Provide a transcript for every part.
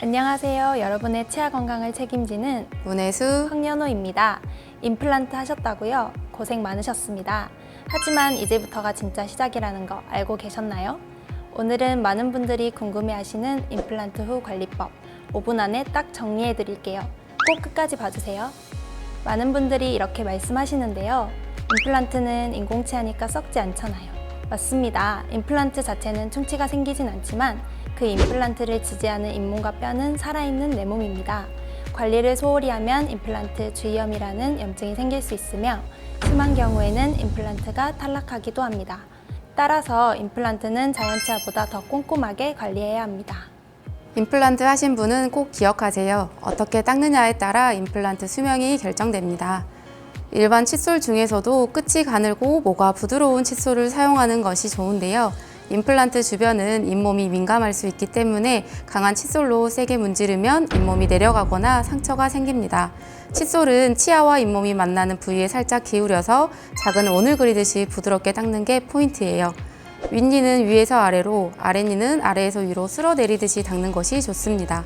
안녕하세요. 여러분의 치아 건강을 책임지는 문혜수 황연호입니다. 임플란트 하셨다고요? 고생 많으셨습니다. 하지만 이제부터가 진짜 시작이라는 거 알고 계셨나요? 오늘은 많은 분들이 궁금해하시는 임플란트 후 관리법 5분 안에 딱 정리해 드릴게요. 꼭 끝까지 봐주세요. 많은 분들이 이렇게 말씀하시는데요. 임플란트는 인공치아니까 썩지 않잖아요. 맞습니다. 임플란트 자체는 충치가 생기진 않지만 그 임플란트를 지지하는 잇몸과 뼈는 살아있는 내 몸입니다. 관리를 소홀히 하면 임플란트 주위염이라는 염증이 생길 수 있으며 심한 경우에는 임플란트가 탈락하기도 합니다. 따라서 임플란트는 자연치아보다 더 꼼꼼하게 관리해야 합니다. 임플란트 하신 분은 꼭 기억하세요. 어떻게 닦느냐에 따라 임플란트 수명이 결정됩니다. 일반 칫솔 중에서도 끝이 가늘고 모가 부드러운 칫솔을 사용하는 것이 좋은데요. 임플란트 주변은 잇몸이 민감할 수 있기 때문에 강한 칫솔로 세게 문지르면 잇몸이 내려가거나 상처가 생깁니다. 칫솔은 치아와 잇몸이 만나는 부위에 살짝 기울여서 작은 원을 그리듯이 부드럽게 닦는 게 포인트예요. 윗니는 위에서 아래로, 아랫니는 아래에서 위로 쓸어 내리듯이 닦는 것이 좋습니다.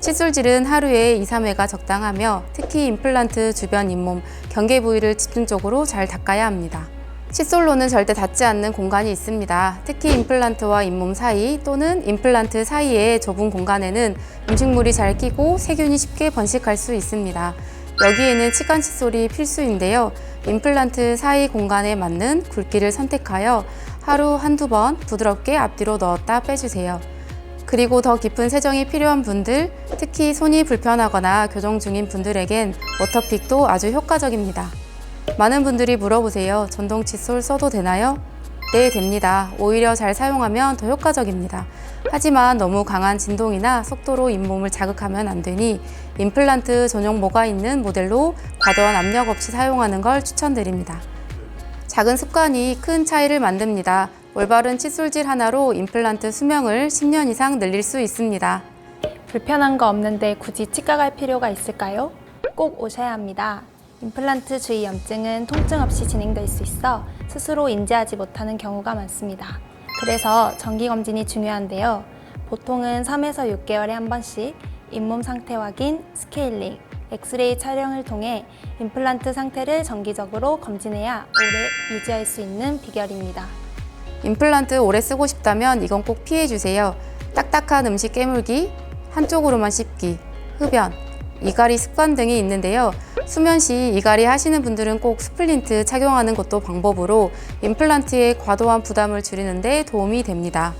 칫솔질은 하루에 2, 3회가 적당하며 특히 임플란트 주변 잇몸, 경계 부위를 집중적으로 잘 닦아야 합니다. 칫솔로는 절대 닿지 않는 공간이 있습니다. 특히 임플란트와 잇몸 사이 또는 임플란트 사이의 좁은 공간에는 음식물이 잘 끼고 세균이 쉽게 번식할 수 있습니다. 여기에는 치간 칫솔이 필수인데요. 임플란트 사이 공간에 맞는 굵기를 선택하여 하루 한두 번 부드럽게 앞뒤로 넣었다 빼주세요. 그리고 더 깊은 세정이 필요한 분들, 특히 손이 불편하거나 교정 중인 분들에겐 워터픽도 아주 효과적입니다. 많은 분들이 물어보세요. 전동 칫솔 써도 되나요? 네, 됩니다. 오히려 잘 사용하면 더 효과적입니다. 하지만 너무 강한 진동이나 속도로 잇몸을 자극하면 안 되니 임플란트 전용 모가 있는 모델로 과도한 압력 없이 사용하는 걸 추천드립니다. 작은 습관이 큰 차이를 만듭니다. 올바른 칫솔질 하나로 임플란트 수명을 10년 이상 늘릴 수 있습니다. 불편한 거 없는데 굳이 치과 갈 필요가 있을까요? 꼭 오셔야 합니다. 임플란트 주위 염증은 통증 없이 진행될 수 있어 스스로 인지하지 못하는 경우가 많습니다. 그래서 정기 검진이 중요한데요. 보통은 3에서 6개월에 한 번씩 잇몸 상태 확인, 스케일링, 엑스레이 촬영을 통해 임플란트 상태를 정기적으로 검진해야 오래 유지할 수 있는 비결입니다. 임플란트 오래 쓰고 싶다면 이건 꼭 피해 주세요. 딱딱한 음식 깨물기, 한쪽으로만 씹기, 흡연, 이갈이 습관 등이 있는데요. 수면 시 이갈이 하시는 분들은 꼭 스플린트 착용하는 것도 방법으로 임플란트의 과도한 부담을 줄이는데 도움이 됩니다.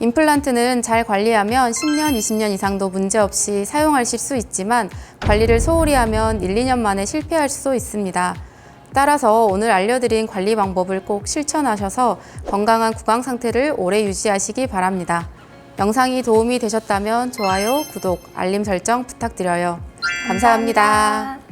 임플란트는 잘 관리하면 10년, 20년 이상도 문제없이 사용하실 수 있지만 관리를 소홀히 하면 1, 2년 만에 실패할 수도 있습니다. 따라서 오늘 알려드린 관리 방법을 꼭 실천하셔서 건강한 구강 상태를 오래 유지하시기 바랍니다. 영상이 도움이 되셨다면 좋아요, 구독, 알림 설정 부탁드려요. 감사합니다.